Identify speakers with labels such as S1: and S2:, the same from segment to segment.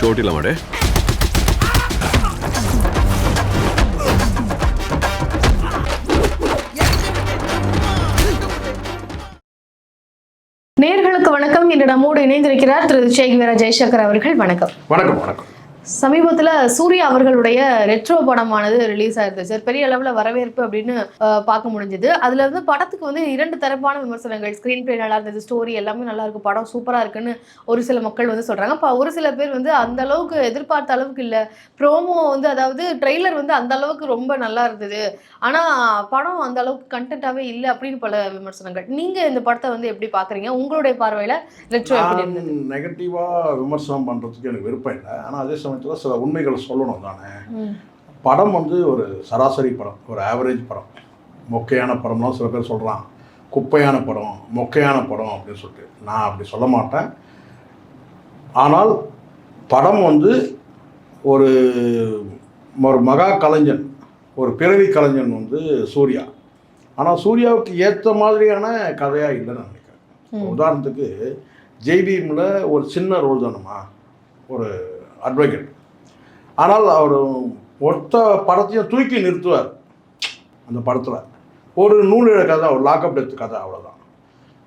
S1: ஷோட்டில மாடே
S2: நேர்களுக்கு வணக்கம். இன்று நம்மோடு இணைந்திருக்கிறார் திரு சேகிவரா ஜெய்சங்கர் அவர்கள். வணக்கம்.
S3: வணக்கம் வணக்கம்.
S2: சமீபத்துல சூர்யா அவர்களுடைய ரெட்ரோ படமானது ரிலீஸ் ஆயிருந்துச்சு சார் பெரிய அளவுல வரவேற்பு அப்படின்னு பார்க்க முடிஞ்சது. அதுல வந்து படத்துக்கு வந்து இரண்டு தரப்பான விமர்சனங்கள். ஸ்கிரீன் பிளே நல்லா இருந்தது ஸ்டோரி எல்லாமே நல்லா இருக்கு படம் சூப்பரா இருக்குன்னு ஒரு சில மக்கள் வந்து சொல்றாங்க. அப்ப ஒரு சில பேர் வந்து அந்த அளவுக்கு எதிர்பார்த்த அளவுக்கு இல்ல. ப்ரோமோ வந்து அதாவது ட்ரெய்லர் வந்து அந்த அளவுக்கு ரொம்ப நல்லா இருந்தது. ஆனா படம் அந்த அளவுக்கு கண்டென்ட்டாவே இல்லை அப்படின்னு பல விமர்சனங்கள். நீங்க இந்த படத்தை வந்து எப்படி பாக்குறீங்க? உங்களுடைய பார்வையில ரெட்ரோ எப்படி இருந்தது?
S3: நெகட்டிவாக விமர்சனம் பண்ணுறதுக்கு எனக்கு விருப்பம் இல்லை. ஆனால் அதே சமயத்தில் சில உண்மைகளை சொல்லணும் தானே. படம் வந்து ஒரு சராசரி படம் ஒரு ஆவரேஜ் படம். மொக்கையான படம்லாம் சில பேர் சொல்கிறான் குப்பையான படம் மொக்கையான படம் அப்படின்னு சொல்லிட்டு. நான் அப்படி சொல்ல மாட்டேன். ஆனால் படம் வந்து ஒரு ஒரு மகா கலைஞன் ஒரு பிறவி கலைஞன் வந்து சூர்யா. ஆனால் சூர்யாவுக்கு ஏற்ற மாதிரியான கதையாக இல்லைன்னு நான் நினைக்கிறேன். உதாரணத்துக்கு ஜெய்பீமில் ஒரு சின்ன ரோல் தானம்மா? ஒரு அட்வொகேட் ஆனால் அவர் மொத்த படத்தையும் தூக்கி நிறுத்துவார். அந்த படத்தில். ஒரு நூலிழ கதை ஒரு லாக்அப் டெத் கதை அவ்வளோதான்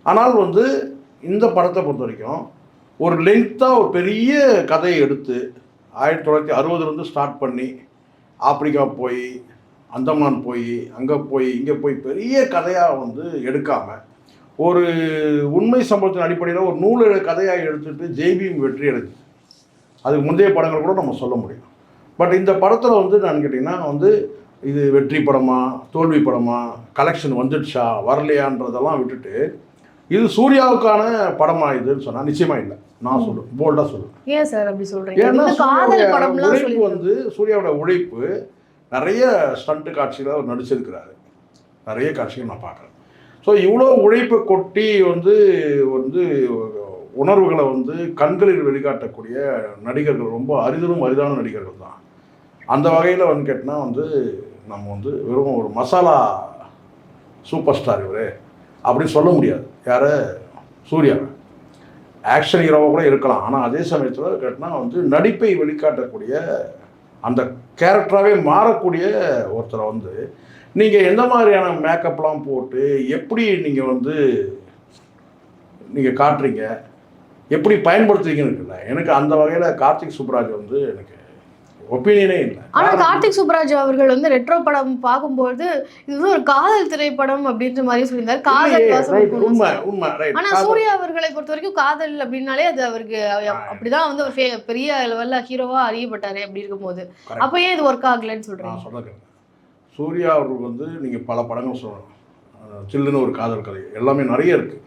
S3: ஆனால் வந்து இந்த படத்தை பொறுத்த வரைக்கும் ஒரு லென்த்தாக ஒரு பெரிய கதையை எடுத்து ஆயிரத்தி தொள்ளாயிரத்தி அறுபதுலேருந்து ஸ்டார்ட் பண்ணி ஆப்பிரிக்கா போய் அந்தமான் போய் அங்கே போய் இங்கே போய் பெரிய கதையாக வந்து எடுக்காமல் ஒரு உண்மை சம்பவத்தின் அடிப்படையில் ஒரு நூலிழ கதையாக எடுத்துகிட்டு ஜெய்பீம் வெற்றி அடைஞ்சு அதுக்கு முந்தைய படங்கள் கூட நம்ம சொல்ல முடியும். பட் இந்த படத்தில் வந்து நான் கேட்டிங்கன்னா வந்து இது வெற்றி படமா தோல்வி படமா கலெக்ஷன் வந்துடுச்சா வரலையான்றதெல்லாம் விட்டுட்டு இது சூர்யாவுக்கான படமா இதுன்னு சொன்னால் நிச்சயமாக இல்லை. நான் சொல்லுவேன் போல்டாக சொல்லுவேன்
S2: ஏன் சார் அப்படி சொல்றீங்க?
S3: ஏன்னா உழைப்பு வந்து சூர்யாவோட உழைப்பு நிறைய ஸ்டண்ட் காட்சியில் அவர் நடிச்சிருக்கிறாரு. நிறைய காட்சிகள் நான் பார்க்குறேன். ஸோ இவ்வளோ உழைப்பை கொட்டி வந்து வந்து உணர்வுகளை வந்து கண்களில் வெளிக்காட்டக்கூடிய நடிகர்கள் ரொம்ப அரிதலும் அரிதான நடிகர்கள் தான். அந்த வகையில் வந்து கேட்டால் வந்து நம்ம வந்து வெறும் ஒரு மசாலா சூப்பர் ஸ்டார் இவர். அப்படின்னு சொல்ல முடியாது. யார்? சூர்யாவை ஆக்ஷன் ஹீரோவாக கூட இருக்கலாம். ஆனால் அதே சமயத்தில் கேட்டினா வந்து நடிப்பை வெளிக்காட்டக்கூடிய அந்த கேரக்டராகவே மாறக்கூடிய ஒருத்தரை வந்து நீங்கள் எந்த மாதிரியான மேக்கப்லாம் போட்டு எப்படி நீங்கள் வந்து நீங்கள் காட்டுறீங்க? எப்படி பயன்படுத்துறீங்கன்னு இருக்குல்ல எனக்கு அந்த வகையில் கார்த்திக் சுப்ராஜ் வந்து எனக்கு ஒப்பீனியனே இல்லை.
S2: ஆனா கார்த்திக் சுப்ராஜ் அவர்கள் வந்து ரெட்ரோ படம் பார்க்கும்போது இது வந்து ஒரு காதல் திரைப்படம் அப்படின்ற மாதிரி சொல்லியிருந்தாரு. காதல்
S3: உண்மை. உண்மை ரைட்
S2: ஆனா சூர்யா அவர்களை பொறுத்த வரைக்கும் காதல் அப்படின்னாலே அது அவருக்கு அவ- அப்படிதான் வந்து ஒரு பெரிய லெவல்ல ஹீரோவா அறியப்பட்டாரு அப்படி இருக்கும்போது. அப்ப ஏன் இது ஒர்க் ஆகலைன்னு
S3: சொல்ல கேளுங்க. சூர்யா அவர்கள் வந்து நீங்கள் பல படங்கள் சொல்லணும் அஹ் ஜில்லுன்னு ஒரு காதல் கதை. எல்லாமே நிறைய இருக்குது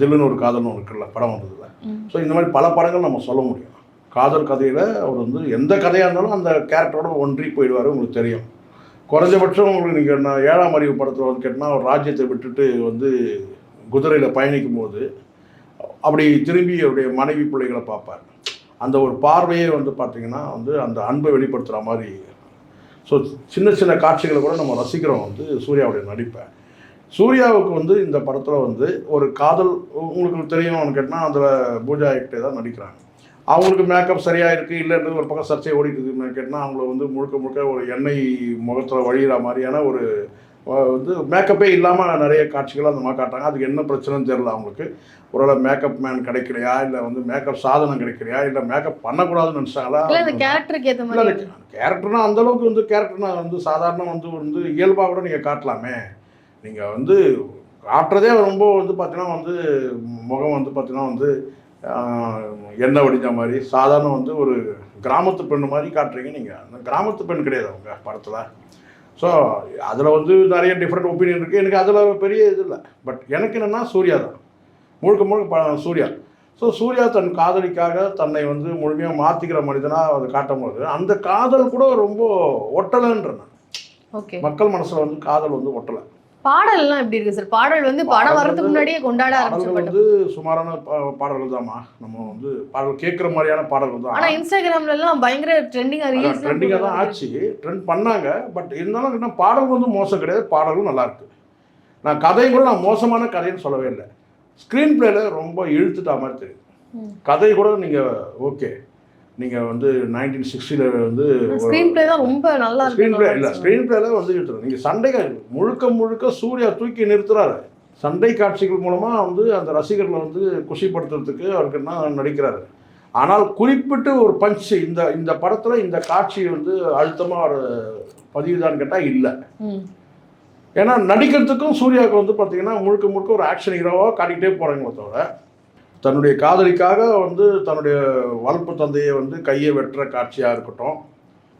S3: ஜில்லுன்னு ஒரு காதல்னு இருக்குல்ல படம் வந்ததில்ல
S2: ம்.
S3: ஸோ இந்த மாதிரி பல படங்கள் நம்ம சொல்ல முடியும். காதல் கதையில் அவர் வந்து எந்த கதையாக இருந்தாலும் அந்த கேரக்டரோட ஒன்றி போயிடுவார் உங்களுக்கு தெரியும். குறைஞ்சபட்சம் உங்களுக்கு நீங்கள் நான் ஏழாம் அறிவு படத்தில் வந்து கேட்டால் அவர் ராஜ்யத்தை விட்டுட்டு வந்து குதிரையில் பயணிக்கும் போது அப்படி திரும்பி அவருடைய மனைவி பிள்ளைகளை பார்ப்பார். அந்த ஒரு பார்வையே வந்து பார்த்தீங்கன்னா வந்து அந்த அன்பை வெளிப்படுத்துகிற மாதிரி. ஸோ சின்ன சின்ன காட்சிகளை கூட நம்ம ரசிக்கிறோம் வந்து சூர்யாவுடைய நடிப்பை. சூர்யாவுக்கு வந்து இந்த படத்தில் வந்து ஒரு காதல் உங்களுக்கு தெரியும்னு கேட்டால் அதில் பூஜா ஹெக்டே தான் நடிக்கிறாங்க. அவங்களுக்கு மேக்கப் சரியாக இருக்குது இல்லைன்றது ஒரு பக்கம் சர்ச்சை ஓடிட்டு இருக்குன்னு கேட்டால் அவங்கள வந்து முழுக்க முழுக்க ஒரு எண்ணெய் முகத்தில் வழிகிற மாதிரியான ஒரு வந்து மேக்கப்பே இல்லாமல் நிறைய காட்சிகள் அந்த மாதிரி காட்டுறாங்க. அதுக்கு என்ன பிரச்சனைன்னு தெரியல அவங்களுக்கு. ஒருவேளை மேக்கப் மேன் கிடைக்கலையா இல்லை வந்து மேக்கப் சாதனம் கிடைக்கலையா இல்லை மேக்கப் பண்ணக்கூடாதுன்னு நினச்சாங்களா?
S2: இல்ல கேரக்டருக்கு
S3: இல்லை
S2: மாதிரி.
S3: கேரக்டர்னா அந்த அளவுக்கு வந்து கேரக்டர்னா வந்து சாதாரண வந்து வந்து இயல்பாக கூட நீங்கள் காட்டலாமே. நீங்கள் வந்து காட்டுறதே ரொம்ப வந்து பார்த்தீங்கன்னா வந்து முகம் வந்து பார்த்தீங்கன்னா வந்து எண்ணெய் வடிஞ்ச மாதிரி சாதாரண வந்து ஒரு கிராமத்து பெண் மாதிரி காட்டுறீங்க நீங்கள் அந்த கிராமத்து பெண் கிடையாது அவங்க படத்தில். ஸோ அதில் வந்து நிறைய டிஃப்ரெண்ட் ஒப்பீனியன் இருக்குது எனக்கு அதில் பெரிய இது இல்லை. பட் எனக்கு என்னென்னா சூர்யா தான். முழுக்க முழுக்க ப- சூர்யா. ஸோ சூர்யா தன் காதலிக்காக தன்னை வந்து முழுமையாக மாற்றிக்கிற மனிதனாக அதை காட்டும் போது அந்த காதல் கூட ரொம்ப ஒட்டலைன்ற நான்.
S2: ஓகே
S3: மக்கள் மனசில் வந்து காதல் வந்து ஒட்டலை.
S2: பாடல் எல்லாம் எப்படி இருக்கு சார் பாடல் வந்து படம் வரதுக்கு முன்னாடியே கொண்டாட
S3: பாடல்கள்
S2: ஆரம்பிச்சப்பட்ட
S3: வந்து சுமாரான பாடல்கள் தான்மா நம்ம வந்து பாடல் கேட்குற மாதிரியான பாடல்கள் தான்
S2: இன்ஸ்டாகிராம்ல எல்லாம் பயங்கர ட்ரெண்டிங்கா ரீல்ஸ்
S3: ட்ரெண்டிங்காக தான் ஆச்சு. ட்ரெண்ட் பண்ணாங்க. பட் இருந்தாலும் என்ன பாடல் வந்து மோசம் கிடையாது. பாடலும் நல்லா இருக்கு. நான் கதையும் கூட நான் மோசமான கதைன்னு சொல்லவே இல்லை. ஸ்க்ரீன் பிளேல ரொம்ப இழுத்துட்டா மாதிரி தெரியுது. கதை கூட நீங்கள் ஓகே நீங்கள் வந்து நைன்டீன் சிக்ஸ்டியில் வந்து
S2: ஸ்கிரீன் பிளே தான் ரொம்ப நல்லா
S3: ஸ்க்ரீன் பிளே இல்லை
S2: இருக்கு
S3: ஸ்க்ரீன் பிளேல வந்து நீங்கள் சண்டைகள் முழுக்க முழுக்க சூர்யா தூக்கி நிறுத்துறாரு. சண்டை காட்சிகள் மூலமாக வந்து அந்த ரசிகர்களை வந்து குஷிப்படுத்துறதுக்கு அவருக்கு என்ன நடிக்கிறாரு. ஆனால் குறிப்பிட்டு ஒரு பஞ்ச் இந்த இந்த படத்தில் இந்த காட்சி வந்து அழுத்தமாக ஒரு பதிவுதான்னு கேட்டால் இல்லை. ஏன்னா நடிக்கிறதுக்கும் சூர்யாவுக்கு வந்து பார்த்தீங்கன்னா முழுக்க முழுக்க ஒரு ஆக்ஷன் ஹீரோவாக காட்டிக்கிட்டே போகிறாங்களே தவிர தன்னுடைய காதலிக்காக வந்து தன்னுடைய வளர்ப்பு தந்தையை வந்து கையை வெட்டுற காட்சியாக இருக்கட்டும்.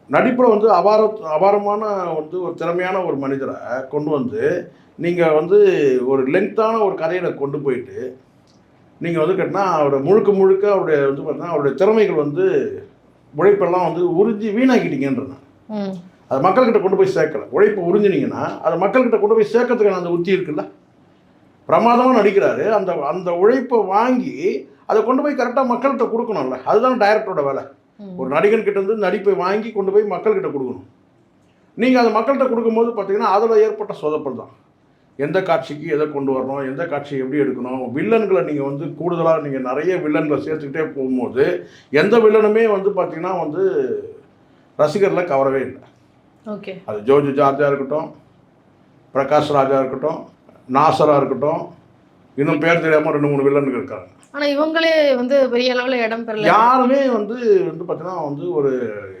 S3: நடிப்பில் வந்து அபார அபாரமான வந்து ஒரு திறமையான ஒரு மனிதரை கொண்டு வந்து நீங்கள் வந்து ஒரு லென்த்தான ஒரு கதையில் கொண்டு போயிட்டு நீங்கள் வந்து கேட்டினா அவரோட முழுக்க முழுக்க அவருடைய வந்து பார்த்தீங்கன்னா அவருடைய திறமைகள் வந்து உழைப்பெல்லாம் வந்து உறிஞ்சி வீணாக்கிட்டீங்கன்ற. அது மக்கள்கிட்ட கொண்டு போய் சேர்க்கல. உழைப்பை உறிஞ்சினீங்கன்னா அது மக்கள்கிட்ட கொண்டு போய் சேர்க்கறதுக்கான அந்த உத்தி இருக்குல்ல? பிரமாதமாக நடிக்கிறாரு. அந்த அந்த உழைப்பை வாங்கி அதை கொண்டு போய் கரெக்டாக மக்கள்கிட்ட கொடுக்கணும்ல. அதுதான் டைரக்டரோட வேலை. ஒரு நடிகன் கிட்ட இருந்து நடிப்பை வாங்கி கொண்டு போய் மக்கள்கிட்ட கொடுக்கணும். நீங்கள் அதை மக்கள்கிட்ட கொடுக்கும்போது பார்த்தீங்கன்னா அதில் ஏற்பட்ட சொதப்பல் தான். எந்த காட்சிக்கு எதை கொண்டு வரணும் எந்த காட்சி எப்படி எடுக்கணும் வில்லன்களை நீங்கள் வந்து கூடுதலாக நீங்கள் நிறைய வில்லன்களை சேர்த்துக்கிட்டே போகும்போது எந்த வில்லனுமே வந்து பார்த்தீங்கன்னா வந்து ரசிகர்களை கவரவே இல்லை.
S2: ஓகே.
S3: அது ஜோஜு ஜார்ஜா இருக்கட்டும் பிரகாஷ் ராஜா இருக்கட்டும் நாசரா இருக்கட்டும். இன்னும் பேர் தெரியாமல் ரெண்டு மூணு வில்லனுங்க இருக்காங்க.
S2: ஆனா இவங்களே வந்து பெரிய அளவுல இடம் பெறல.
S3: யாருமே வந்து வந்து பார்த்தீங்கன்னா வந்து ஒரு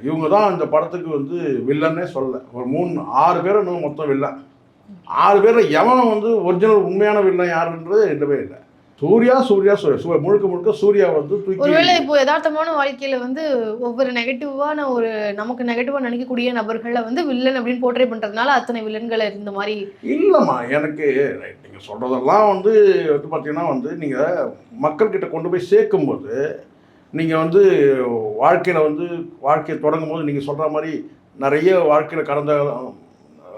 S3: இவங்க தான் இந்த படத்துக்கு வந்து வில்லன்னே சொல்லல. ஒரு மூணு ஆறு பேர் இன்னும் மொத்தம் வில்லன். ஆறு பேரில் எவன் வந்து ஒரிஜினல் உண்மையான வில்லன் யாருன்றது இல்லவே இல்லை. சூர்யா சூர்யா சூர்யா. முழுக்க முழுக்க சூர்யா வந்து தூக்கி
S2: ஒருவேளை இப்போ யதார்த்தமான வாழ்க்கையில வந்து ஒவ்வொரு நெகட்டிவான ஒரு நமக்கு நெகட்டிவா நினைக்கக்கூடிய நபர்களை வந்து வில்லன் அப்படின்னு போர்ட்ரே பண்றதுனால அத்தனை வில்லன்களை இருந்த மாதிரி
S3: இல்லைம்மா எனக்கு ரைட் நீங்கள் சொல்கிறதெல்லாம் வந்து வந்து பார்த்தீங்கன்னா வந்து நீங்கள் மக்கள்கிட்ட கொண்டு போய் சேர்க்கும்போது நீங்கள் வந்து வாழ்க்கையில் வந்து வாழ்க்கையை தொடங்கும் போது நீங்கள் சொல்கிற மாதிரி நிறைய வாழ்க்கையில் கடந்த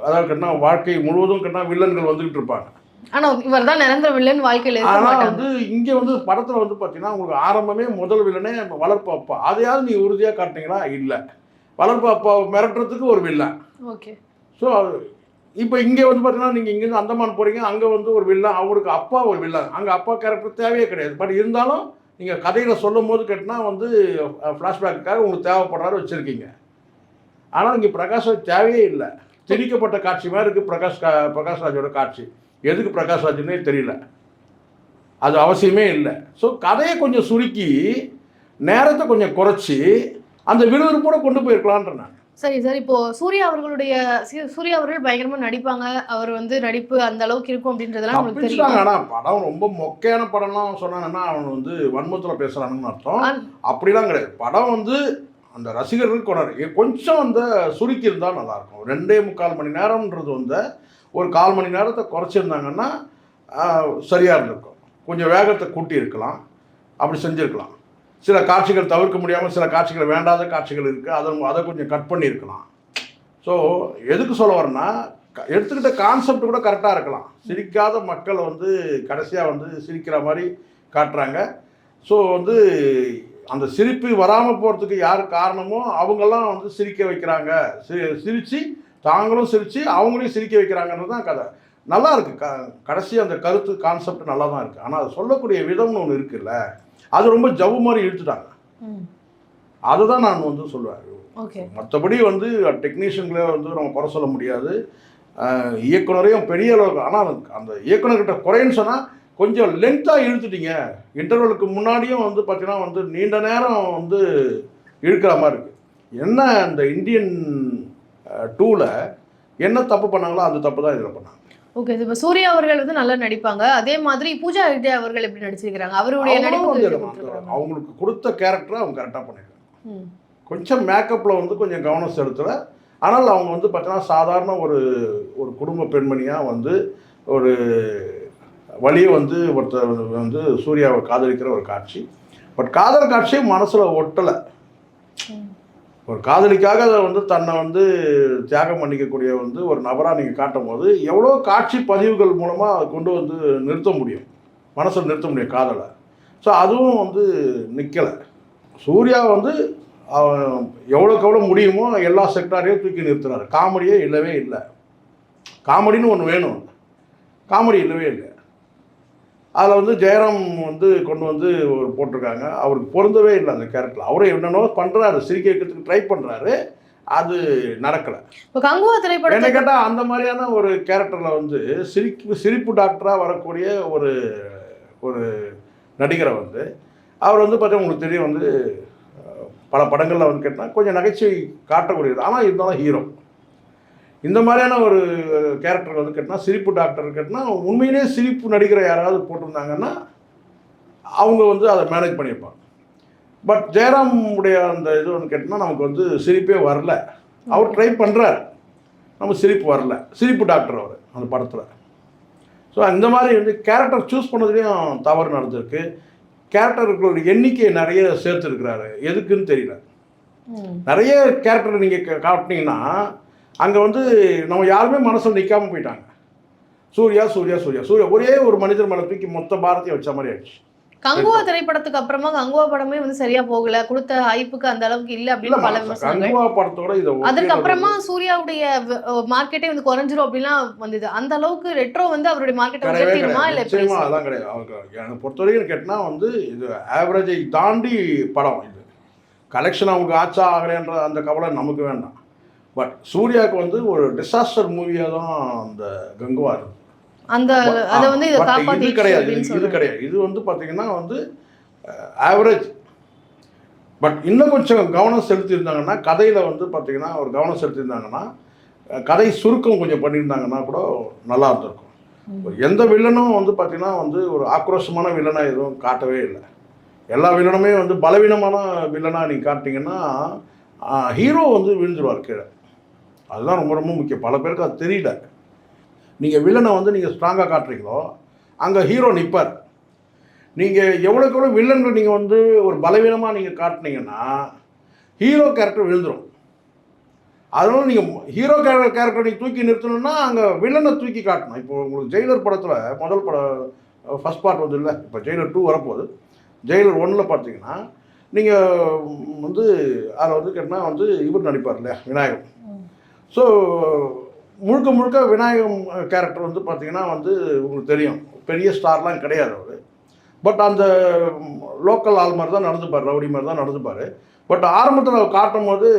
S3: அதாவது கேட்டா வாழ்க்கை முழுவதும் கேட்டால் வில்லன்கள் வந்துக்கிட்டு இருப்பாங்க.
S2: ஆனா இவர் தான் நிரந்தர வில்லன் வாழ்க்கையில
S3: ஆனால் வந்து இங்கே வந்து படத்தில் வந்து பார்த்தீங்கன்னா உங்களுக்கு ஆரம்பமே முதல் வில்லனே வளர்ப்பு அப்பா. அதையாவது நீ உறுதியாக காட்டினீங்களா? இல்லை. வளர்ப்பு அப்பா மிரட்டுறதுக்கு ஒரு வில்லன்
S2: ஓகே.
S3: ஸோ இப்போ இங்கே வந்து பார்த்தீங்கன்னா நீங்கள் இங்கேருந்து அந்தமான் போகிறீங்க அங்கே வந்து ஒரு வில்லன் அவருக்கு அப்பா ஒரு வில்லன் அங்கே அப்பா கேரக்டர் தேவையே கிடையாது. பட் இருந்தாலும் நீங்கள் கதையில் சொல்லும் போது கேட்டினா வந்து ஃப்ளாஷ்பேக்குக்காக உங்களுக்கு தேவைப்படுறாரு வச்சுருக்கீங்க. ஆனால் இங்கே பிரகாஷ் தேவையே இல்லை. திணிக்கப்பட்ட காட்சி மாதிரி இருக்குது பிரகாஷ் கா பிரகாஷ் ராஜோட காட்சி. எதுக்கு பிரகாஷ் ராஜ்னே தெரியல. அது அவசியமே இல்லை. ஸோ கதையை கொஞ்சம் சுருக்கி நேரத்தை கொஞ்சம் குறைச்சி அந்த விறுவிறுப்போட கொண்டு போயிருக்கலான்ற நான்.
S2: சரி சார். இப்போ சூர்யா அவர்களுடைய சூர்யா அவர்கள் பயங்கரமா நடிப்பாங்க. அவர் வந்து நடிப்பு அந்த அளவுக்கு இருக்கும் அப்படின்றதெல்லாம் உங்களுக்கு தெரியும்?
S3: ஆனால் படம் ரொம்ப மொக்கையான படம்லாம் சொன்னாங்கன்னா அவன் வந்து வன்மத்தில் பேசுகிறானுன்னு அர்த்தம். அப்படிலாம் கிடையாது. படம் வந்து அந்த ரசிகர்கள் கொண்டாடு கொஞ்சம் அந்த சுருக்கி இருந்தால் நல்லாயிருக்கும் ரெண்டே முக்கால் மணி நேரம்ன்றது வந்து ஒரு கால் மணி நேரத்தை குறைச்சிருந்தாங்கன்னா சரியாக இருந்திருக்கும். கொஞ்சம் வேகத்தை கூட்டி இருக்கலாம். அப்படி செஞ்சுருக்கலாம். சில காட்சிகள் தவிர்க்க முடியாமல் சில காட்சிகள் வேண்டாத காட்சிகள் இருக்குது அதை அதை கொஞ்சம் கட் பண்ணியிருக்கலாம் ஸோ எதுக்கு சொல்ல வரேன்னா க- எடுத்துக்கிட்ட கான்செப்ட் கூட கரெக்டாக இருக்கலாம். சிரிக்காத மக்களை வந்து கடைசியாக வந்து சிரிக்கிற மாதிரி காட்டுறாங்க. ஸோ வந்து அந்த சிரிப்பு வராமல் போகிறதுக்கு யார் காரணமோ அவங்கெல்லாம் வந்து சிரிக்க வைக்கிறாங்க. சிரி சிரித்து தாங்களும் சிரித்து அவங்களையும் சிரிக்க வைக்கிறாங்கன்றது தான் கதை. நல்லா இருக்கு. க கடைசி அந்த கருத்து கான்செப்ட் நல்லா தான் இருக்குது ஆனால் அது சொல்லக்கூடிய விதம்னு ஒன்று இருக்குல்ல அது ரொம்ப ஜவ்வு மாதிரி இழுத்துட்டாங்க. அதுதான் நான் வந்து சொல்லுவேன். மற்றபடி வந்து டெக்னீஷியன்களே வந்து நம்ம குறை சொல்ல முடியாது. இயக்குனரையும் பெரிய அளவுக்கு ஆனால் அந்த இயக்குனர்கிட்ட குறைன்னு சொன்னால் கொஞ்சம் லென்த்தாக இழுத்துட்டீங்க. இன்டர்வலுக்கு முன்னாடியும் வந்து பார்த்தீங்கன்னா வந்து நீண்ட நேரம் வந்து இழுக்கிற மாதிரி இருக்குது என்ன இந்த இந்தியன் டூவில் என்ன தப்பு பண்ணாங்களோ அந்த தப்பு தான் இதில் பண்ணாங்க.
S2: ஓகே இப்போ சூர்யா அவர்கள் வந்து நல்லா நடிப்பாங்க. அதே மாதிரி பூஜா ஹெக்டே அவர்கள் எப்படி நடிச்சிருக்காங்க அவருடைய நடிப்பு?
S3: அவங்களுக்கு கொடுத்த கேரக்டரை அவங்க கரெக்டாக பண்ணியிருக்காங்க
S2: ம்.
S3: கொஞ்சம் மேக்கப்பில் வந்து கொஞ்சம் கவனம் செலுத்தலை. ஆனால் அவங்க வந்து பார்த்தீங்கன்னா சாதாரண ஒரு ஒரு குடும்ப பெண்மணியாக வந்து ஒரு வழியை வந்து ஒருத்தர் வந்து சூர்யாவை காதலிக்கிற ஒரு காட்சி. பட் காதல் காட்சியை மனசில் ஒட்டலை. ஒரு காதலிக்காக அதை வந்து தன்னை வந்து தியாகம் பண்ணிக்கக்கூடிய வந்து ஒரு நபராக நீங்கள் காட்டும் போது எவ்வளோ காட்சி பதிவுகள் மூலமாக அதை கொண்டு வந்து நிறுத்த முடியும்? மனசில் நிறுத்த முடியும் காதலை. ஸோ அதுவும் வந்து நிற்கலை சூர்யா வந்து அவன் எவ்வளோக்கு எவ்வளோ முடியுமோ எல்லா செக்டாரையும் தூக்கி நிறுத்துறாரு. காமெடியே இல்லவே இல்லை. காமெடின்னு ஒன்று வேணும். காமெடி இல்லவே இல்லை. அதில் வந்து ஜெயராம் வந்து கொண்டு வந்து ஒரு போட்டிருக்காங்க. அவருக்கு பொருந்தவே இல்லை அந்த கேரக்டர் அவரே என்னென்னோ பண்ணுறாரு சிரிக்க வைக்கிறதுக்கு ட்ரை பண்ணுறாரு அது நடக்கலை.
S2: இப்போ கங்குவா
S3: என்ன
S2: திரைப்படத்தை
S3: கேட்டால் அந்த மாதிரியான ஒரு கேரக்டரில் வந்து சிரிப்பு சிரிப்பு டாக்டராக வரக்கூடிய ஒரு ஒரு நடிகரை வந்து அவர் வந்து பார்த்தா உங்களுக்கு தெரியும் வந்து பல படங்களில் வந்து கேட்டால் கொஞ்சம் நகைச்சுவை காட்டக்கூடியது ஆனால் இருந்தாலும் ஹீரோ இந்த மாதிரியான ஒரு கேரக்டர் வந்து கேட்டால் சிரிப்பு டாக்டர் கேட்டால் உண்மையிலேயே சிரிப்பு நடிகரை யாராவது போட்டிருந்தாங்கன்னா அவங்க வந்து அதை மேனேஜ் பண்ணியிருப்பாங்க. பட் ஜெயராம் உடைய அந்த இது வந்து கேட்டால் நமக்கு வந்து சிரிப்பே வரல. அவர் ட்ரை பண்ணுறாரு நம்ம சிரிப்பு வரல. சிரிப்பு டாக்டர் அவர் அந்த படத்தில். ஸோ அந்த மாதிரி வந்து கேரக்டர் சூஸ் பண்ணதுலேயும் தவறு நடந்திருக்கு. கேரக்டர்களோட எண்ணிக்கையை நிறைய சேர்த்துருக்கிறாரு. எதுக்குன்னு தெரியல. நிறைய கேரக்டர் நீங்கள் காட்டினீங்கன்னா அங்கே வந்து நம்ம யாருமே மனசில் நிற்காம போயிட்டாங்க. சூர்யா சூர்யா சூர்யா சூர்யா. ஒரே ஒரு மனிதர் மேலே தூக்கி மொத்த பாரதியை வச்ச மாதிரி ஆயிடுச்சு.
S2: கங்குவா திரைப்படத்துக்கு அப்புறமா கங்குவா படமே வந்து சரியா போகல. கொடுத்த ஹைப்புக்கு அந்த அளவுக்கு இல்ல அப்படின்னு பல
S3: கங்குவா படத்தோட இதை
S2: அப்புறமா சூர்யாவுடைய மார்க்கெட்டே வந்து குறைஞ்சிரும் அப்படிலாம் வந்தது. அந்த அளவுக்கு ரெட்ரோ வந்து அவருடைய மார்க்கெட்டை உயர்த்திடுமா இல்ல
S3: நிச்சயமா அதெல்லாம் கிடையாது. எனக்கு பொறுத்த வரைக்கும் கேட்டால் வந்து இது ஆவரேஜை தாண்டி படம் இது. கலெக்ஷன் அவங்க ஆச்சா ஆகலைன்ற அந்த கவலை நமக்கு வேண்டாம். பட் சூர்யாவுக்கு வந்து ஒரு டிசாஸ்டர் மூவியாக தான் அந்த கங்குவா இருக்கு
S2: அந்த அதை வந்து இதை
S3: கிடையாது. இது- கிடையாது. இது வந்து பார்த்தீங்கன்னா வந்து ஆவரேஜ் பட் இன்னும் கொஞ்சம் கவனம் செலுத்தியிருந்தாங்கன்னா கதையில் வந்து பார்த்தீங்கன்னா ஒரு கவனம் செலுத்தியிருந்தாங்கன்னா கதை சுருக்கம் கொஞ்சம் பண்ணியிருந்தாங்கன்னா கூட நல்லா இருந்திருக்கும். எந்த வில்லனும் வந்து பார்த்தீங்கன்னா வந்து ஒரு ஆக்ரோஷமான வில்லனாக எதுவும் காட்டவே இல்லை. எல்லா வில்லனுமே வந்து பலவீனமான வில்லனாக நீங்கள் காட்டிங்கன்னா ஹீரோ வந்து விழுந்துருவார் கீழே. அதுதான் ரொம்ப ரொம்ப முக்கியம். பல பேருக்கு அது தெரியல. நீங்கள் வில்லனை வந்து நீங்கள் ஸ்ட்ராங்காக காட்டுறீங்களோ அங்கே ஹீரோ நிற்பார் நீங்கள் எவ்வளோக்கு எவ்வளோ வில்லன்கள் நீங்கள் வந்து ஒரு பலவீனமாக நீங்கள் காட்டினீங்கன்னா ஹீரோ கேரக்டர் விழுந்துடும் அதனால நீங்கள் ஹீரோ கேரக்டர் கேரக்டர் நீங்கள் தூக்கி நிறுத்தணும்னா அங்கே வில்லனை தூக்கி காட்டணும். இப்போ உங்களுக்கு ஜெயிலர் படத்தில் முதல் படம் ஃபஸ்ட் பார்ட் வந்து இல்லை இப்போ ஜெயிலர் டூ வரப்போகுது. ஜெயிலர் ஒன்னில் பார்த்தீங்கன்னா நீங்கள் வந்து அதில் வந்து கேட்டால் வந்து இவர் நடிப்பார் இல்லையா விநாயகம் ஸோ முழுக்க முழுக்க விநாயகம் கேரக்டர் வந்து பார்த்திங்கன்னா வந்து உங்களுக்கு தெரியும். பெரிய ஸ்டார்லாம் கிடையாது அவர். பட் அந்த லோக்கல் ஆள் மாதிரி தான் நடந்துப்பார் ரவுடி மாதிரி தான் நடந்துப்பார் பட் ஆரம்பத்தில் அவர் காட்டும் போது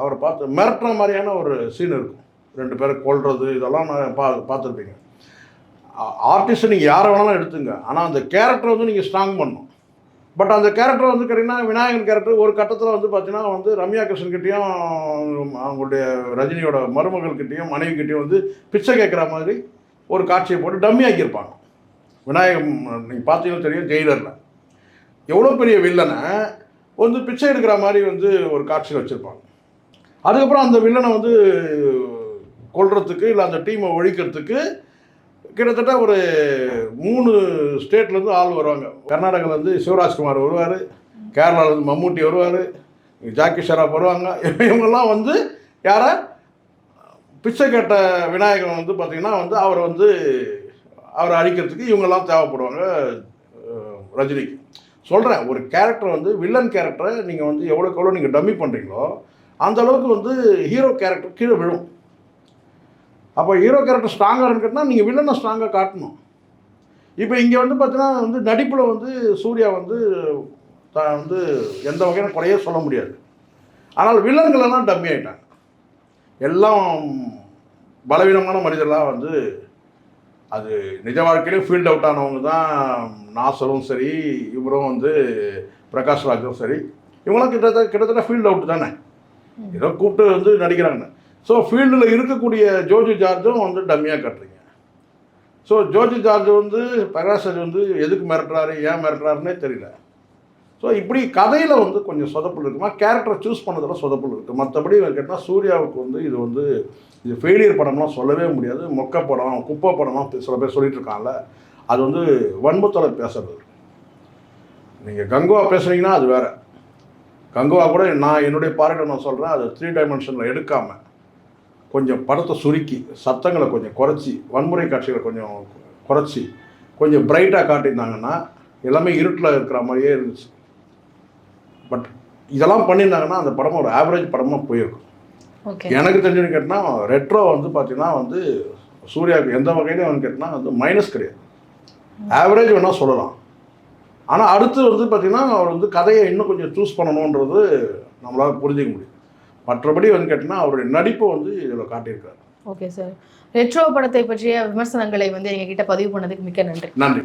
S3: அவரை பார்த்து மிரட்டுற மாதிரியான ஒரு சீன் இருக்கும். ரெண்டு பேரை கொல்றது இதெல்லாம் நான் பா பார்த்துருப்பீங்க. ஆர்டிஸ்ட்டை நீங்கள் யாரை வேணாலும் எடுத்துங்க. ஆனால் அந்த கேரக்டர் வந்து நீங்கள் ஸ்ட்ராங் பண்ணணும். பட் அந்த கேரக்டர் வந்து கேட்டிங்கன்னா விநாயகன் கேரக்டர் ஒரு கட்டத்தில் வந்து பார்த்தீங்கன்னா வந்து ரம்யா கிருஷ்ணன்கிட்டையும் அவங்களுடைய ரஜினியோட மருமகள்கிட்டையும் மனைவிக்கிட்டையும் வந்து பிச்சை கேட்குற மாதிரி ஒரு காட்சியை போட்டு டம்மி ஆக்கியிருப்பாங்க. விநாயகம் நீங்கள் பார்த்தீங்கன்னா தெரியும் ஜெயிலரில். எவ்வளோ பெரிய வில்லனை வந்து பிச்சை எடுக்கிற மாதிரி வந்து ஒரு காட்சியில் வச்சுருப்பாங்க. அதுக்கப்புறம் அந்த வில்லனை வந்து கொள்றதுக்கு இல்லை அந்த டீமை ஒழிக்கிறதுக்கு கிட்டத்தட்ட ஒரு மூணு ஸ்டேட்லேருந்து ஆள் வருவாங்க. கர்நாடகாவிலேருந்து சிவராஜ்குமார் வருவார் கேரளாவிலேருந்து மம்மூட்டி வருவார் ஜாக்கி ஷெராப் வருவாங்க. இவங்கெல்லாம் வந்து யாரை? பிச்சை கேட்ட விநாயகன் வந்து பார்த்திங்கன்னா வந்து அவரை வந்து அவரை அழிக்கிறதுக்கு இவங்கெல்லாம் தேவைப்படுவாங்க ரஜினிக்கு. சொல்கிறேன் ஒரு கேரக்டர் வந்து வில்லன் கேரக்டரை நீங்கள் வந்து எவ்வளோக்கு எவ்வளோ நீங்கள் டம்மி பண்ணுறீங்களோ அந்த அளவுக்கு வந்து ஹீரோ கேரக்டர் கீழே விழும். அப்போ ஹீரோ கேரக்டர் ஸ்ட்ராங்காக இருக்குன்னா நீங்கள் வில்லனை ஸ்ட்ராங்காக காட்டணும். இப்போ இங்கே வந்து பார்த்தீங்கன்னா வந்து நடிப்பில் வந்து சூர்யா வந்து தான் வந்து எந்த வகையான குறையே சொல்ல முடியாது. ஆனால் வில்லன்களெல்லாம் டம்மி ஆகிட்டாங்க எல்லாம் பலவீனமான மனிதர்களாக வந்து அது நிஜ வாழ்க்கையிலும் ஃபீல்ட் அவுட் ஆனவங்க தான் நாசரும் சரி இவரும் வந்து பிரகாஷ் ராஜும் சரி. இவங்களாம் கிட்டத்தட்ட கிட்டத்தட்ட ஃபீல்ட் அவுட் தானே. ஏதோ கூப்பிட்டு வந்து நடிக்கிறாங்க. ஸோ ஃபீல்டில் இருக்கக்கூடிய ஜோஜி ஜார்ஜும் வந்து டம்மியாக கட்டுறீங்க. ஸோ ஜோஜி ஜார்ஜ் வந்து பிரகாஷ் வந்து எதுக்கு மிரட்டுறாரு ஏன் மிரட்டுறாருன்னே தெரியல. ஸோ இப்படி கதையில் வந்து கொஞ்சம் சொதப்புள் இருக்குமா? கேரக்டரை சூஸ் பண்ணதில் சொதப்புள் இருக்குது மற்றபடி கேட்டால் சூர்யாவுக்கு வந்து இது வந்து இது ஃபெயிலியர் படம்லாம் சொல்லவே முடியாது. மொக்க படம் குப்பை படம்லாம் சில பேர் சொல்லிட்டு இருக்காங்கல்ல. அது வந்து வன்மத்தில் பேசுறது. நீங்கள் கங்குவா பேசுனீங்கன்னா அது வேற. கங்குவா கூட நான் என்னுடைய பார்வையில் நான் சொல்கிறேன் அது த்ரீ டைமென்ஷனில் எடுக்காமல் கொஞ்சம் படத்தை சுருக்கி சத்தங்களை கொஞ்சம் குறைச்சி வன்முறை காட்சிகளை கொஞ்சம் குறைச்சி கொஞ்சம் பிரைட்டாக காட்டியிருந்தாங்கன்னா எல்லாமே இருட்டில் இருக்கிற மாதிரியே இருந்துச்சு. பட் இதெல்லாம் பண்ணியிருந்தாங்கன்னா அந்த படம் ஒரு ஆவரேஜ் படமாக போயிருக்கும் எனக்கு தெரிஞ்சுன்னு கேட்டால் ரெட்ரோ வந்து பார்த்தீங்கன்னா வந்து சூர்யாவுக்கு எந்த வகையிலும் வந்து கேட்டால் வந்து மைனஸ் கிடையாது. ஆவரேஜ் வேணால் சொல்லலாம். ஆனால் அடுத்து வந்து பார்த்திங்கன்னா அவர் வந்து கதையை இன்னும் கொஞ்சம் சூஸ் பண்ணணுன்றது நம்மளால் புரிஞ்சிக்க முடியும். மற்றபடி வந்து கேட்டிங்கன்னா அவருடைய நடிப்பை வந்து இதில் காட்டியிருக்காரு.
S2: Okay sir. ரெட்ரோ படத்தை பற்றிய விமர்சனங்களை வந்து எங்ககிட்ட பதிவு பண்ணதுக்கு மிக்க நன்றி.
S3: நன்றி.